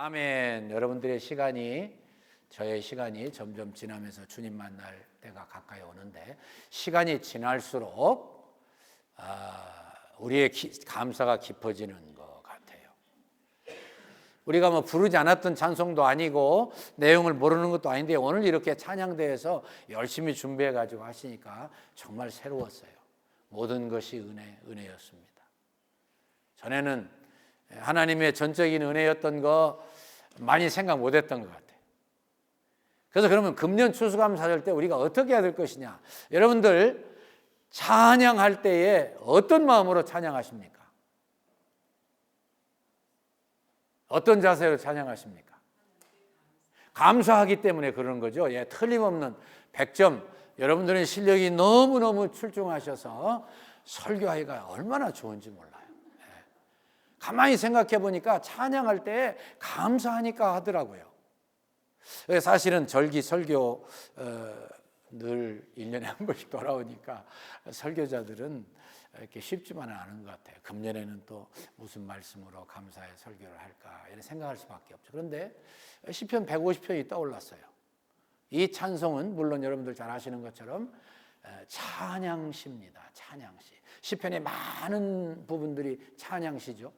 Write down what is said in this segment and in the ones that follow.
아멘. 여러분들의 시간이 저의 시간이 점점 지나면서 주님 만날 때가 가까이 오는데 시간이 지날수록 아, 우리의 기- 감사가 깊어지는 것 같아요. 우리가 뭐 부르지 않았던 찬송도 아니고 내용을 모르는 것도 아닌데 오늘 이렇게 찬양대에서 열심히 준비해 가지고 하시니까 정말 새로웠어요. 모든 것이 은혜 은혜였습니다. 전에는 하나님의 전적인 은혜였던 거 많이 생각 못 했던 것 같아요. 그래서 그러면 금년 추수감사절 때 우리가 어떻게 해야 될 것이냐? 여러분들 찬양할 때에 어떤 마음으로 찬양하십니까? 어떤 자세로 찬양하십니까? 감사하기 때문에 그러는 거죠. 예, 틀림없는 100점. 여러분들의 실력이 너무너무 출중하셔서 설교하기가 얼마나 좋은지 몰라요. 예. 가만히 생각해 보니까 찬양할 때 감사하니까 하더라고요. 예, 사실은 절기 설교 어, 늘 1년에 한 번씩 돌아오니까 설교자들은 이렇게 쉽지만은 않은 것 같아요. 금년에는 또 무슨 말씀으로 감사의 설교를 할까 이런 생각할 수밖에 없죠. 그런데 시편 150편이 떠올랐어요. 이 찬송은 물론 여러분들 잘 아시는 것처럼 에, 찬양시입니다. 찬양시. 시편의 많은 부분들이 찬양시죠.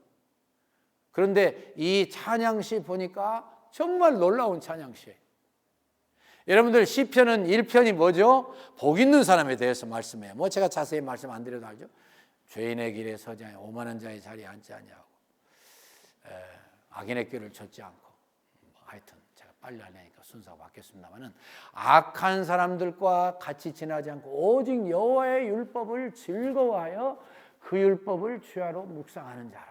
그런데 이 찬양시 보니까 정말 놀라운 찬양시예요. 여러분들 시편은 1편이 뭐죠? 복 있는 사람에 대해서 말씀해요. 뭐 제가 자세히 말씀 안 드려도 알죠. 죄인의 길에 서지 아니 오만한 자의 자리에 앉지 아니하고 에, 악인의 길을 걷지 않고 뭐 하여튼 제가 빨리 하려니까 순서가 바뀌었습니다만은 악한 사람들과 같이 지나지 않고 오직 여호와의 율법을 즐거워하여 그 율법을 주야로 묵상하는 자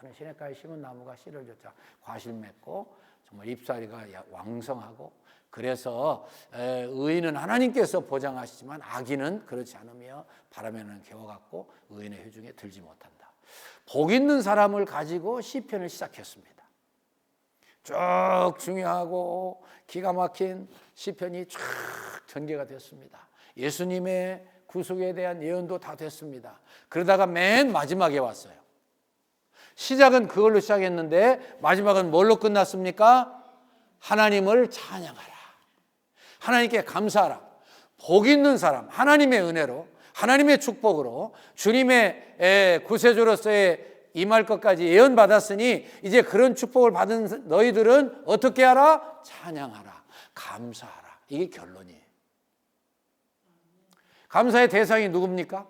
저는 시냇가에 심은 나무가 씨를 줬자 과실 맺고 정말 잎사리가 왕성하고 그래서 에, 의인은 하나님께서 보장하시지만 악인은 그렇지 않으며 바람에는 개워갖고 의인의 회중에 들지 못한다. 복 있는 사람을 가지고 시편을 시작했습니다. 쭉 중요하고 기가 막힌 시편이 쫙 전개가 됐습니다. 예수님의 구속에 대한 예언도 다 됐습니다. 그러다가 맨 마지막에 왔어요. 시작은 그걸로 시작했는데 마지막은 뭘로 끝났습니까? 하나님을 찬양하라. 하나님께 감사하라. 복 있는 사람, 하나님의 은혜로, 하나님의 축복으로, 주님의 에, 구세주로서의 임할 것까지 예언받았으니 이제 그런 축복을 받은 너희들은 어떻게 하라? 찬양하라. 감사하라. 이게 결론이에요. 감사의 대상이 누굽니까?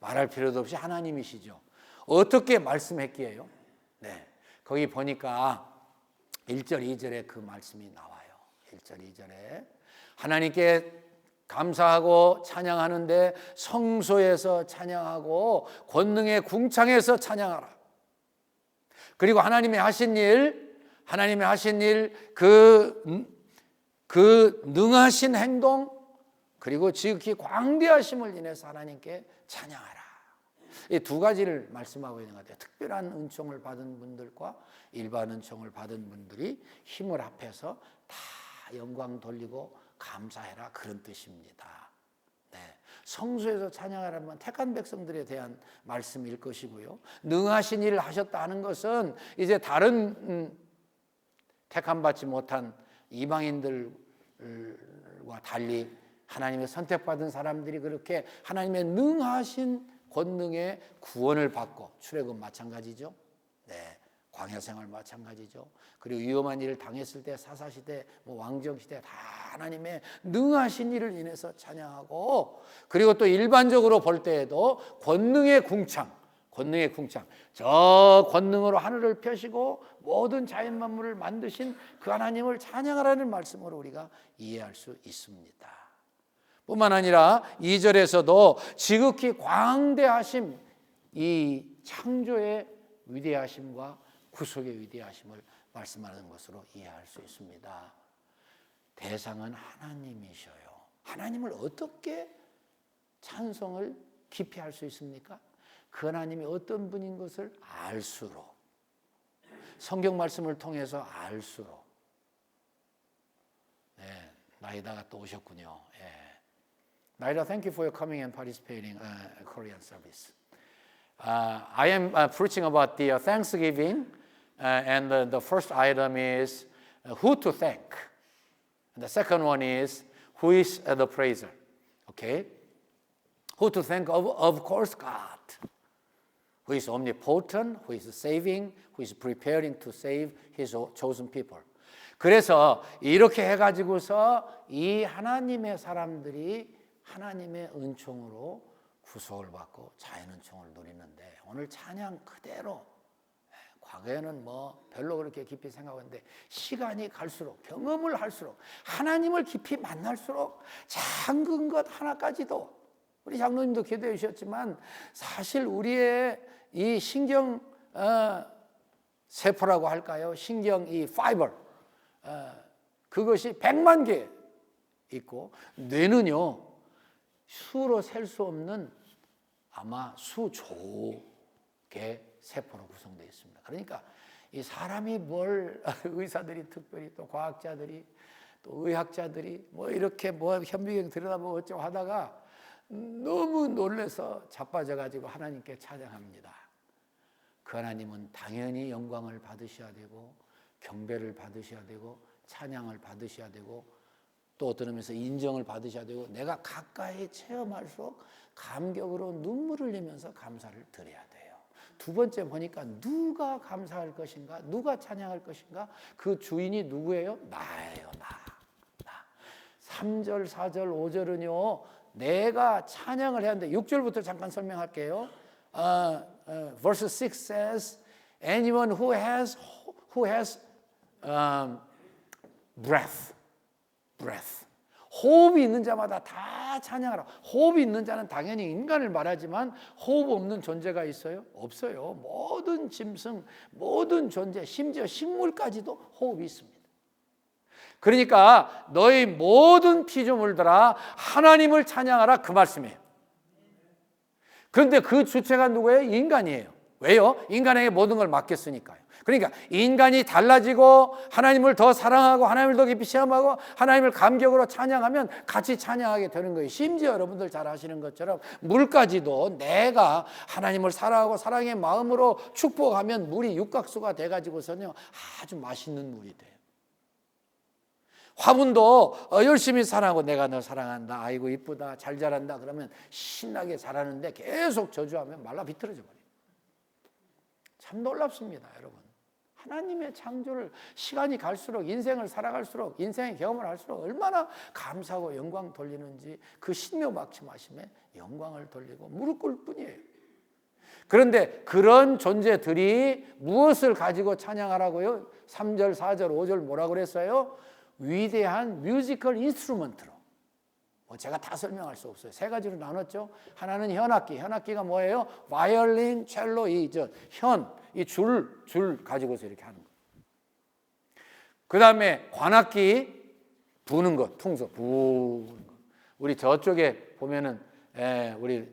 말할 필요도 없이 하나님이시죠. 어떻게 말씀했기에요? 네. 거기 보니까 1절, 2절에 그 말씀이 나와요. 1절, 2절에. 하나님께 감사하고 찬양하는데 성소에서 찬양하고 권능의 궁창에서 찬양하라. 그리고 하나님의 하신 일, 하나님의 하신 일, 그, 그 능하신 행동, 그리고 지극히 광대하심을 인해서 하나님께 찬양하라. 이 두 가지를 말씀하고 있는 것 같아요. 특별한 은총을 받은 분들과 일반 은총을 받은 분들이 힘을 합해서 다 영광 돌리고 감사해라 그런 뜻입니다. 네. 성소에서 찬양하라면 택한 백성들에 대한 말씀일 것이고요. 능하신 일을 하셨다는 것은 이제 다른 음, 택함 받지 못한 이방인들과 달리 하나님의 선택받은 사람들이 그렇게 하나님의 능하신 권능의 구원을 받고 출애굽 마찬가지죠. 네. 광야 생활 마찬가지죠. 그리고 위험한 일을 당했을 때 사사 시대, 뭐 왕정 시대 다 하나님의 능하신 일을 인해서 찬양하고 그리고 또 일반적으로 볼 때에도 권능의 궁창, 권능의 궁창. 저 권능으로 하늘을 펴시고 모든 자연 만물을 만드신 그 하나님을 찬양하라는 말씀으로 우리가 이해할 수 있습니다. 뿐만 아니라 2절에서도 지극히 광대하심 이 창조의 위대하심과 구속의 위대하심을 말씀하는 것으로 이해할 수 있습니다. 대상은 하나님이셔요. 하나님을 어떻게 찬송을 깊이 할 수 있습니까? 그 하나님이 어떤 분인 것을 알수록 성경 말씀을 통해서 알수록 네, 나이다가 또 오셨군요. 예. 나이다, thank you for your coming and participating uh, Korean service. Uh, I am uh, preaching about the uh, Thanksgiving uh, and the, the first item is uh, who to thank. And the second one is who is uh, the praiser. Okay? Who to thank? Of, of course, God, who is omnipotent, who is saving, who is preparing to save his chosen people. 그래서 이렇게 해가지고서 이 하나님의 사람들이 하나님의 은총으로 구속을 받고 자연 은총을 누리는데 오늘 찬양 그대로 과거에는 뭐 별로 그렇게 깊이 생각했는데 시간이 갈수록 경험을 할수록 하나님을 깊이 만날수록 작은 것 하나까지도 우리 장로님도 기도해 주셨지만 사실 우리의 이 신경 어, 세포라고 할까요? 신경 이 파이버 어, 그것이 100만 개 있고 뇌는요 수로 셀 수 없는 아마 수조 개 세포로 구성되어 있습니다. 그러니까 이 사람이 뭘 의사들이 특별히 또 과학자들이 또 의학자들이 뭐 이렇게 뭐 현미경 들여다보고 어쩌고 하다가 너무 놀래서 자빠져 가지고 하나님께 찬양합니다. 그 하나님은 당연히 영광을 받으셔야 되고 경배를 받으셔야 되고 찬양을 받으셔야 되고 또 의미에서 인정을 받으셔야 되고 내가 가까이 체험할수록 감격으로 눈물을 흘리면서 감사를 드려야 돼요. 두 번째 보니까 누가 감사할 것인가? 누가 찬양할 것인가? 그 주인이 누구예요? 나예요, 나. 나. 3절, 4절, 5절은요. 내가 찬양을 해야 하는데 6절부터 잠깐 설명할게요. Uh, verse 6 says, anyone who has who has um, breath, breath. 호흡이 있는 자마다 다 찬양하라. 호흡이 있는 자는 당연히 인간을 말하지만 호흡 없는 존재가 있어요? 없어요. 모든 짐승, 모든 존재, 심지어 식물까지도 호흡이 있습니다. 그러니까 너희 모든 피조물들아 하나님을 찬양하라 그 말씀이에요. 그런데 그 주체가 누구예요? 인간이에요. 왜요? 인간에게 모든 걸 맡겼으니까요. 그러니까 인간이 달라지고 하나님을 더 사랑하고 하나님을 더 깊이 시험하고 하나님을 감격으로 찬양하면 같이 찬양하게 되는 거예요. 심지어 여러분들 잘 아시는 것처럼 물까지도 내가 하나님을 사랑하고 사랑의 마음으로 축복하면 물이 육각수가 돼 가지고서는 아주 맛있는 물이 돼요. 화분도 어, 열심히 사랑하고 내가 너 사랑한다. 아이고 이쁘다. 잘 자란다. 그러면 신나게 자라는데 계속 저주하면 말라 비틀어져 버려요. 참 놀랍습니다, 여러분. 하나님의 창조를 시간이 갈수록 인생을 살아갈수록 인생의 경험을 할수록 얼마나 감사하고 영광 돌리는지 그 신묘 막침하심에 영광을 돌리고 무릎 꿇을 뿐이에요. 그런데 그런 존재들이 무엇을 가지고 찬양하라고요? 3절, 4절, 5절 뭐라 그랬어요? 위대한 뮤지컬 인스트루먼트로. 뭐 제가 다 설명할 수 없어요. 세 가지로 나눴죠. 하나는 현악기. 현악기가 뭐예요? 바이올린, 첼로, 이저 현, 이 줄, 줄 가지고서 이렇게 하는 거. 그 다음에 관악기 부는 것, 통서 부는 것. 우리 저쪽에 보면은 에, 우리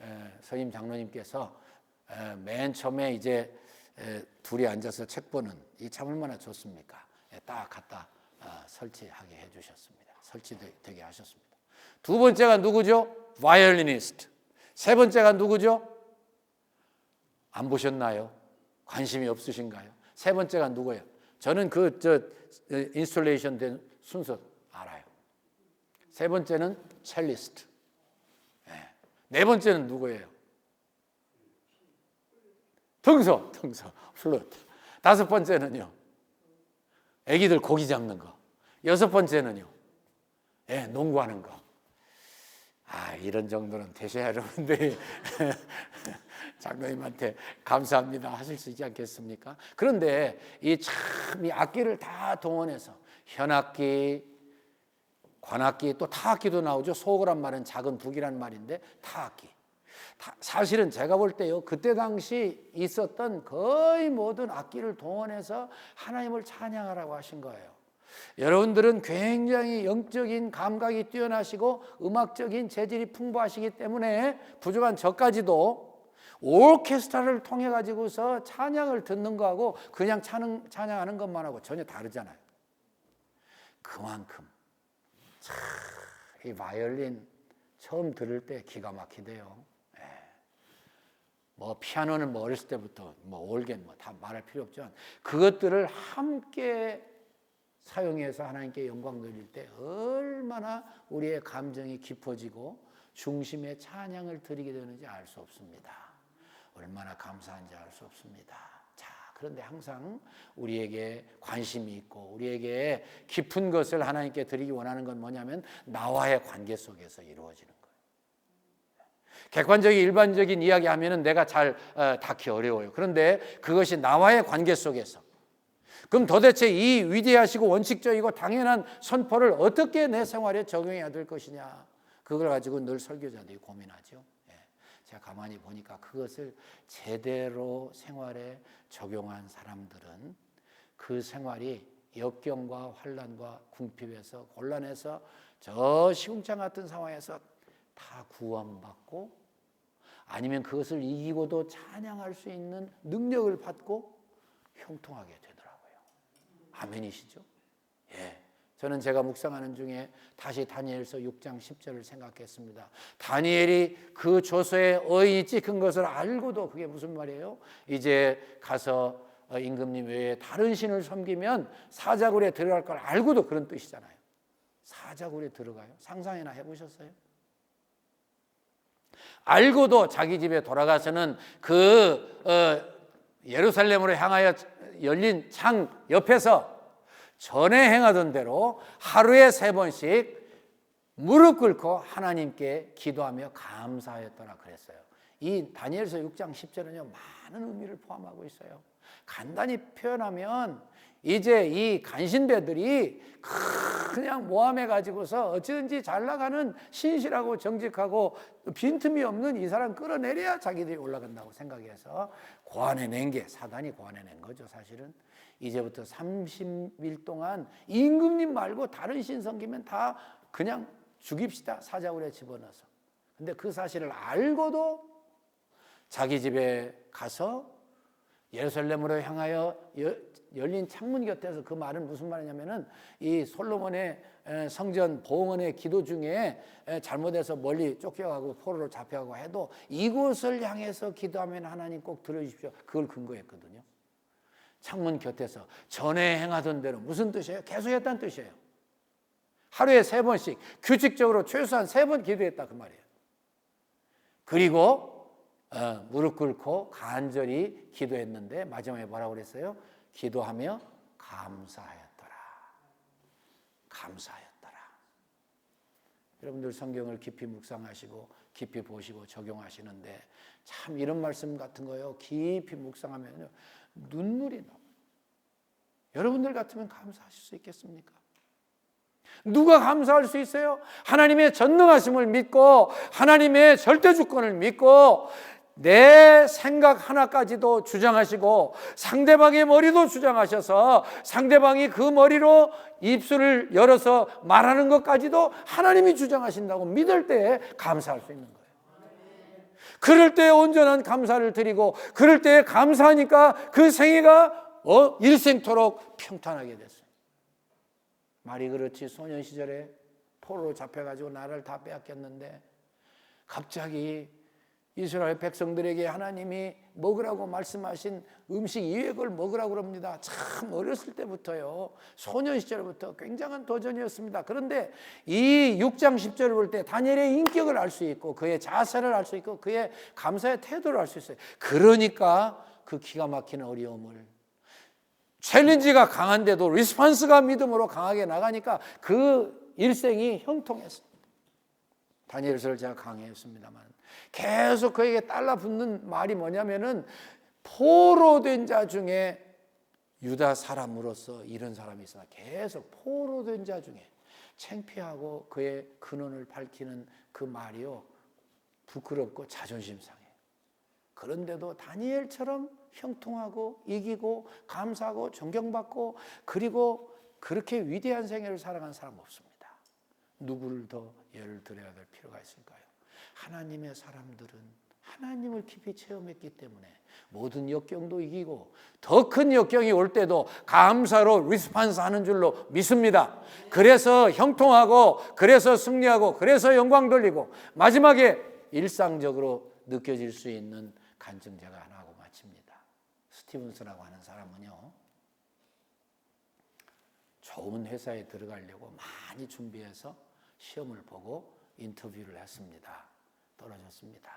에, 서임 장로님께서 에, 맨 처음에 이제 에, 둘이 앉아서 책 보는 이 참 얼마나 좋습니까? 에, 딱 갖다 어, 설치하게 해주셨습니다. 설치되게 하셨습니다. 두 번째가 누구죠? 바이올리니스트. 세 번째가 누구죠? 안 보셨나요? 관심이 없으신가요? 세 번째가 누구예요? 저는 그 저 인스톨레이션 된 순서 알아요. 세 번째는 첼리스트. 네. 네 번째는 누구예요? 등서, 등서, 플루트. 다섯 번째는요. 애기들 고기 잡는 거. 여섯 번째는요. 예, 농구하는 거. 아, 이런 정도는 되셔야 여러분들이 장로님한테 감사합니다 하실 수 있지 않겠습니까? 그런데 이 참 이 악기를 다 동원해서 현악기, 관악기 또 타악기도 나오죠. 소고란 말은 작은 북이란 말인데 타악기. 사실은 제가 볼 때요 그때 당시 있었던 거의 모든 악기를 동원해서 하나님을 찬양하라고 하신 거예요. 여러분들은 굉장히 영적인 감각이 뛰어나시고 음악적인 재질이 풍부하시기 때문에 부족한 저까지도 오케스트라를 통해 가지고서 찬양을 듣는 거하고 그냥 찬양, 찬양하는 것만 하고 전혀 다르잖아요. 그만큼 참, 이 바이올린 처음 들을 때 기가 막히대요. 뭐 피아노는 뭐 어렸을 때부터 뭐 올겐 뭐 다 말할 필요 없지만 그것들을 함께 사용해서 하나님께 영광 돌릴 때 얼마나 우리의 감정이 깊어지고 중심에 찬양을 드리게 되는지 알 수 없습니다. 얼마나 감사한지 알 수 없습니다. 자, 그런데 항상 우리에게 관심이 있고 우리에게 깊은 것을 하나님께 드리기 원하는 건 뭐냐면 나와의 관계 속에서 이루어지는. 객관적인 일반적인 이야기 하면은 내가 잘 어, 닿기 어려워요. 그런데 그것이 나와의 관계 속에서 그럼 도대체 이 위대하시고 원칙적이고 당연한 선포를 어떻게 내 생활에 적용해야 될 것이냐? 그걸 가지고 늘 설교자들이 고민하죠. 예. 제가 가만히 보니까 그것을 제대로 생활에 적용한 사람들은 그 생활이 역경과 환란과 궁핍에서 곤란해서 저 시궁창 같은 상황에서 다 구원받고 아니면 그것을 이기고도 찬양할 수 있는 능력을 받고 형통하게 되더라고요. 아멘이시죠? 예. 저는 제가 묵상하는 중에 다시 다니엘서 6장 10절을 생각했습니다. 다니엘이 그 조서에 어인이 찍힌 것을 알고도 그게 무슨 말이에요? 이제 가서 어, 임금님 외에 다른 신을 섬기면 사자굴에 들어갈 걸 알고도 그런 뜻이잖아요. 사자굴에 들어가요? 상상이나 해보셨어요? 알고도 자기 집에 돌아가서는 그 어, 예루살렘으로 향하여 열린 창 옆에서 전에 행하던 대로 하루에 세 번씩 무릎 꿇고 하나님께 기도하며 감사하였더라 그랬어요. 이 다니엘서 6장 10절은요 많은 의미를 포함하고 있어요. 간단히 표현하면 이제 이 간신배들이 그냥 모함해 가지고서 어찌든지 잘 나가는 신실하고 정직하고 빈틈이 없는 이 사람 끌어내려야 자기들이 올라간다고 생각해서 고안해낸 게 사단이 고안해낸 거죠 사실은. 이제부터 30일 동안 임금님 말고 다른 신 섬기면 다 그냥 죽입시다 사자굴에 집어넣어서. 근데 그 사실을 알고도 자기 집에 가서 예루살렘으로 향하여 열린 창문 곁에서 그 말은 무슨 말이냐면은 이 솔로몬의 성전 보응원의 기도 중에 잘못해서 멀리 쫓겨가고 포로로 잡혀가고 해도 이곳을 향해서 기도하면 하나님 꼭 들어주십시오. 그걸 근거했거든요. 창문 곁에서 전에 행하던 대로 무슨 뜻이에요? 계속했다는 뜻이에요. 하루에 세 번씩 규칙적으로 최소한 세 번 기도했다 그 말이에요. 그리고 어, 무릎 꿇고 간절히 기도했는데 마지막에 뭐라고 그랬어요? 기도하며 감사하였더라. 감사하였더라. 여러분들 성경을 깊이 묵상하시고 깊이 보시고 적용하시는데 참 이런 말씀 같은 거요. 깊이 묵상하면요. 눈물이 나. 여러분들 같으면 감사하실 수 있겠습니까? 누가 감사할 수 있어요? 하나님의 전능하심을 믿고 하나님의 절대 주권을 믿고 내 생각 하나까지도 주장하시고 상대방의 머리도 주장하셔서 상대방이 그 머리로 입술을 열어서 말하는 것까지도 하나님이 주장하신다고 믿을 때 감사할 수 있는 거예요. 그럴 때 온전한 감사를 드리고 그럴 때 감사하니까 그 생애가 어? 일생토록 평탄하게 됐어요. 말이 그렇지 소년 시절에 포로로 잡혀가지고 나를 다 빼앗겼는데 갑자기 이스라엘 백성들에게 하나님이 먹으라고 말씀하신 음식 이외의 걸 먹으라고 그럽니다. 참 어렸을 때부터요. 소년 시절부터 굉장한 도전이었습니다. 그런데 이 6장 10절을 볼 때 다니엘의 인격을 알 수 있고 그의 자세를 알 수 있고 그의 감사의 태도를 알 수 있어요. 그러니까 그 기가 막히는 어려움을 챌린지가 강한데도 리스판스가 믿음으로 강하게 나가니까 그 일생이 형통했습니 다. 다니엘서를 제가 강의했습니다만 계속 그에게 달라붙는 말이 뭐냐면은 포로된 자 중에 유다 사람으로서 이런 사람이 있으나 계속 포로된 자 중에 창피하고 그의 근원을 밝히는 그 말이요 부끄럽고 자존심 상해. 그런데도 다니엘처럼 형통하고 이기고 감사하고 존경받고 그리고 그렇게 위대한 생애를 살아간 사람 없습니다. 누구를 더 예를 들어야 될 필요가 있을까요? 하나님의 사람들은 하나님을 깊이 체험했기 때문에 모든 역경도 이기고 더 큰 역경이 올 때도 감사로 리스판스 하는 줄로 믿습니다. 그래서 형통하고 그래서 승리하고 그래서 영광 돌리고 마지막에 일상적으로 느껴질 수 있는 간증 제가 하나 하고 마칩니다. 스티븐스라고 하는 사람은요. 좋은 회사에 들어가려고 많이 준비해서 시험을 보고 인터뷰를 했습니다. 떨어졌습니다.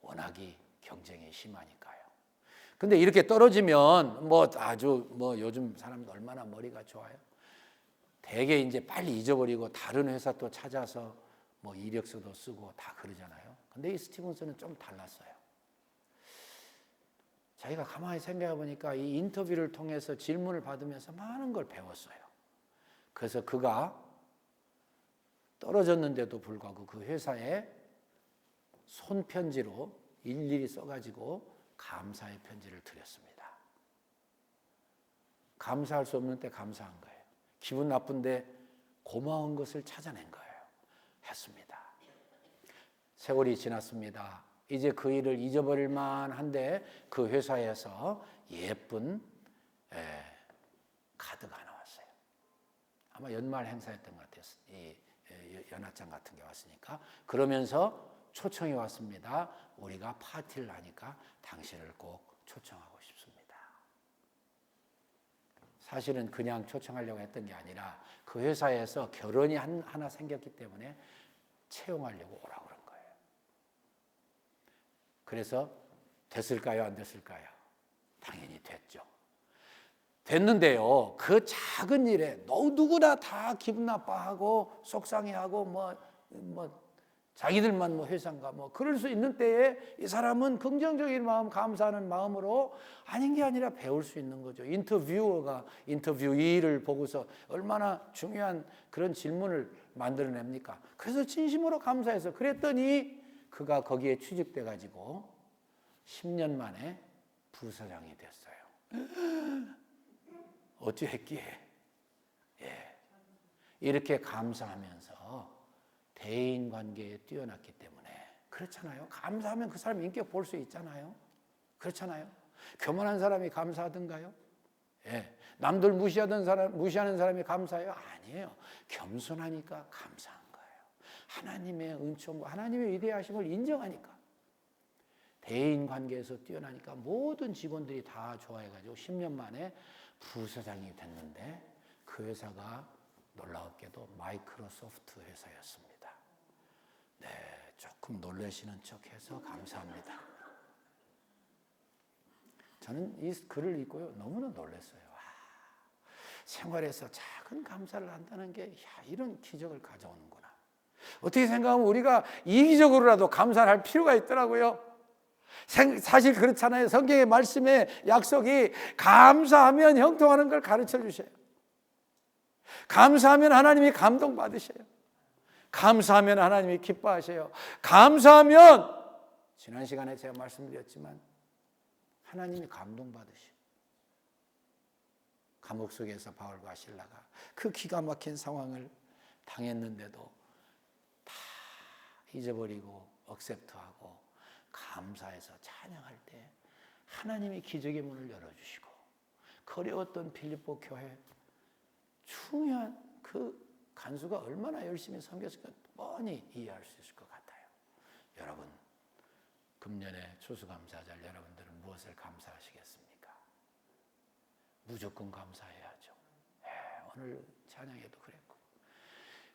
워낙이 경쟁이 심하니까요. 근데 이렇게 떨어지면 뭐 아주 뭐 요즘 사람들 얼마나 머리가 좋아요. 대개 이제 빨리 잊어버리고 다른 회사 또 찾아서 뭐 이력서도 쓰고 다 그러잖아요. 근데 이 스티븐스는 좀 달랐어요. 자기가 가만히 생각해 보니까 이 인터뷰를 통해서 질문을 받으면서 많은 걸 배웠어요. 그래서 그가 떨어졌는데도 불구하고 그 회사에 손편지로 일일이 써가지고 감사의 편지를 드렸습니다. 감사할 수 없는 때 감사한 거예요. 기분 나쁜데 고마운 것을 찾아낸 거예요. 했습니다. 세월이 지났습니다. 이제 그 일을 잊어버릴 만한데 그 회사에서 예쁜 에, 카드가 나왔어요. 아마 연말 행사였던 것 같아요. 연합장 같은 게 왔으니까 그러면서 초청이 왔습니다. 우리가 파티를 하니까 당신을 꼭 초청하고 싶습니다. 사실은 그냥 초청하려고 했던 게 아니라 그 회사에서 결혼이 한, 하나 생겼기 때문에 채용하려고 오라고 그런 거예요. 그래서 됐을까요? 안 됐을까요? 당연히 됐죠. 됐는데요. 그 작은 일에 너 누구나 다 기분 나빠하고 속상해하고 뭐, 뭐 자기들만 뭐 회상가 뭐 그럴 수 있는 때에 이 사람은 긍정적인 마음, 감사하는 마음으로 아닌 게 아니라 배울 수 있는 거죠. 인터뷰어가 인터뷰이를 보고서 얼마나 중요한 그런 질문을 만들어냅니까? 그래서 진심으로 감사해서 그랬더니 그가 거기에 취직돼 가지고 10년 만에 부사장이 됐어요. 어찌 했기에? 예. 이렇게 감사하면서 대인 관계에 뛰어났기 때문에 그렇잖아요. 감사하면 그 사람 인격 볼 수 있잖아요. 그렇잖아요. 교만한 사람이 감사하던가요? 예. 남들 무시하던 사람 무시하는 사람이 감사해요? 아니에요. 겸손하니까 감사한 거예요. 하나님의 은총과 하나님의 위대하심을 인정하니까 대인 관계에서 뛰어나니까 모든 직원들이 다 좋아해가지고 10년 만에 부사장이 됐는데 그 회사가 놀라웠게도 마이크로소프트 회사였습니다. 네, 조금 놀라시는 척해서 감사합니다. 저는 이 글을 읽고요 너무나 놀랐어요. 와, 생활에서 작은 감사를 한다는 게 야, 이런 기적을 가져오는구나. 어떻게 생각하면 우리가 이기적으로라도 감사를 할 필요가 있더라고요. 사실 그렇잖아요. 성경의 말씀의 약속이 감사하면 형통하는 걸 가르쳐 주셔요. 감사하면 하나님이 감동 받으셔요. 감사하면 하나님이 기뻐하셔요. 감사하면 지난 시간에 제가 말씀드렸지만 하나님이 감동 받으시고 감옥 속에서 바울과 신라가 그 기가 막힌 상황을 당했는데도 다 잊어버리고 억셉트하고 감사해서 찬양할 때 하나님이 기적의 문을 열어주시고 거려웠던 필리포 교회 중요한 그 간수가 얼마나 열심히 섬겼을까 뻔히 이해할 수 있을 것 같아요. 여러분, 금년에 추수감사절 여러분들은 무엇을 감사하시겠습니까? 무조건 감사해야죠. 예, 오늘 찬양에도 그랬고.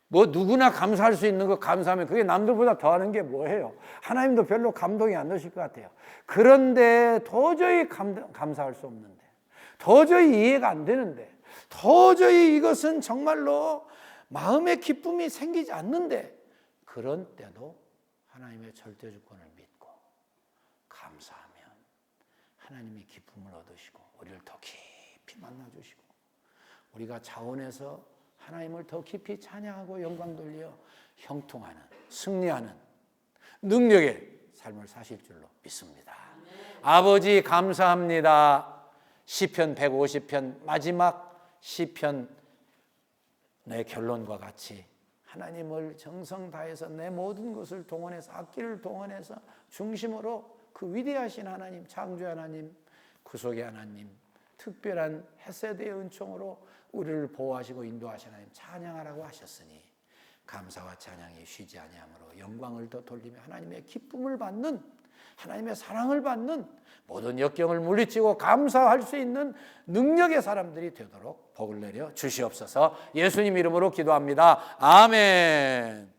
뭐 누구나 감사할 수 있는 거 감사하면 그게 남들보다 더하는 게 뭐예요? 하나님도 별로 감동이 안 되실 것 같아요. 그런데 도저히 감, 감사할 수 없는데, 도저히 이해가 안 되는데, 도저히 이것은 정말로 마음의 기쁨이 생기지 않는데 그런 때도 하나님의 절대 주권을 믿고 감사하면 하나님이 기쁨을 얻으시고 우리를 더 깊이 만나 주시고 우리가 자원해서 하나님을 더 깊이 찬양하고 영광 돌려 형통하는 승리하는 능력의 삶을 사실 줄로 믿습니다. 아버지 감사합니다. 시편 150편 마지막 시편 내 결론과 같이 하나님을 정성 다해서 내 모든 것을 동원해서 악기를 동원해서 중심으로 그 위대하신 하나님, 창조 하나님, 구속의 하나님, 특별한 헤세드의 은총으로 우리를 보호하시고 인도하신 하나님 찬양하라고 하셨으니 감사와 찬양이 쉬지 아니하므로 영광을 더 돌리며 하나님의 기쁨을 받는 하나님의 사랑을 받는 모든 역경을 물리치고 감사할 수 있는 능력의 사람들이 되도록 복을 내려 주시옵소서 예수님 이름으로 기도합니다. 아멘.